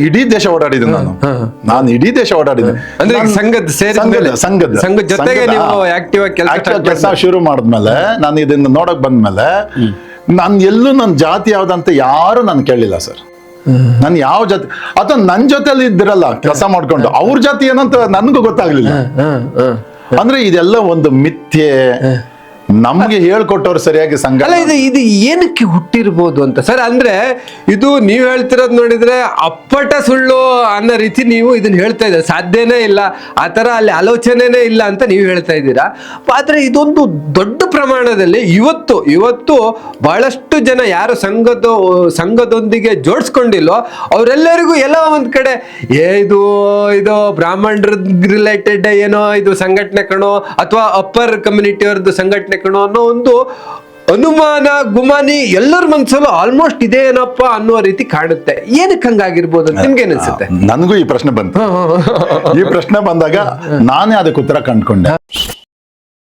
ಇಡೀ ದೇಶ ಓಡಾಡಿದೆ ನಾನು. ನಾನು ಇಡೀ ದೇಶ ಓಡಾಡಿದೆ ಅಂದ್ರೆ ಸಂಘದ್ ಸೇರಿದ ಸಂಘದ ಜೊತೆಗೆ ನೀವು ಆಕ್ಟಿವ್ ಕೆಲ್ಸ ಕೆಲ್ಸ ಶುರು ಮಾಡಿದ್ಮೇಲೆ ನಾನು ಇದನ್ನ ನೋಡಕ್ ಬಂದ್ಮೇಲೆ ನಾನು ಎಲ್ಲೂ ನನ್ನ ಜಾತಿ ಯಾವ್ದಂತ ಯಾರು ನಾನು ಕೇಳಿಲ್ಲ ಸರ್. ನಾನು ಯಾವ ಜಾತಿ ಅಥವಾ ನನ್ನ ಜೊತೆಲಿ ಇದ್ದಿರಲ್ಲ ಕೆಲಸ ಮಾಡ್ಕೊಂಡು ಅವ್ರ ಜಾತಿ ಏನಂತ ನನ್ಗೂ ಗೊತ್ತಾಗ್ಲಿಲ್ಲ. ಅಂದ್ರೆ ಇದೆಲ್ಲ ಒಂದು ಮಿಥ್ಯೆ ನಮ್ಗೆ ಹೇಳ್ಕೊಟ್ಟವ್ರು ಸರಿಯಾಗಿ ಸಂಘ ಅಲ್ಲ, ಇದು ಇದು ಏನಕ್ಕೆ ಹುಟ್ಟಿರ್ಬೋದು ಅಂತ? ಸರ್, ಅಂದ್ರೆ ಇದು ನೀವು ಹೇಳ್ತಿರೋದು ನೋಡಿದ್ರೆ ಅಪ್ಪಟ ಸುಳ್ಳು ಅನ್ನೋ ರೀತಿ ನೀವು ಇದನ್ನ ಹೇಳ್ತಾ ಇದ್ದೀರಾ. ಸಾಧ್ಯನೇ ಇಲ್ಲ. ಆ ತರ ಅಲ್ಲಿ ಆಲೋಚನೆನೇ ಇಲ್ಲ ಅಂತ ನೀವು ಹೇಳ್ತಾ ಇದ್ದೀರಾ. ಆದ್ರೆ ಇದೊಂದು ದೊಡ್ಡ ಪ್ರಮಾಣದಲ್ಲಿ ಇವತ್ತು ಇವತ್ತು ಬಹಳಷ್ಟು ಜನ ಯಾರು ಸಂಘದ, ಸಂಘದೊಂದಿಗೆ ಜೋಡಿಸ್ಕೊಂಡಿಲ್ಲೋ, ಅವರೆಲ್ಲರಿಗೂ ಎಲ್ಲ ಒಂದ್ ಕಡೆ, ಏ, ಇದು ಇದು ಬ್ರಾಹ್ಮಣರ ರಿಲೇಟೆಡ್ ಏನೋ ಇದು ಸಂಘಟನೆ ಕಣೋ, ಅಥವಾ ಅಪ್ಪರ್ ಕಮ್ಯುನಿಟಿ ಅವ್ರದ್ದು ಸಂಘಟನೆ ಕಣೋ ಅನ್ನೋ ಒಂದು ಅನುಮಾನ ಗುಮಾನಿ ಎಲ್ಲರ ಮನ್ಸಲ್ಲೂ ಆಲ್ಮೋಸ್ಟ್ ಇದೇನಪ್ಪ ಅನ್ನೋ ರೀತಿ ಕಾಣುತ್ತೆ ಏನಕ್ಕೆ ಹಂಗಾಗಿರ್ಬೋದು ನಿಮ್ಗೆ ಅನ್ಸುತ್ತೆ ನನಗೂ ಈ ಪ್ರಶ್ನೆ ಬಂತು ಈ ಪ್ರಶ್ನೆ ಬಂದಾಗ ನಾನೇ ಅದಕ್ಕೆ ಉತ್ತರ ಕಂಡ್ಕೊಂಡೆ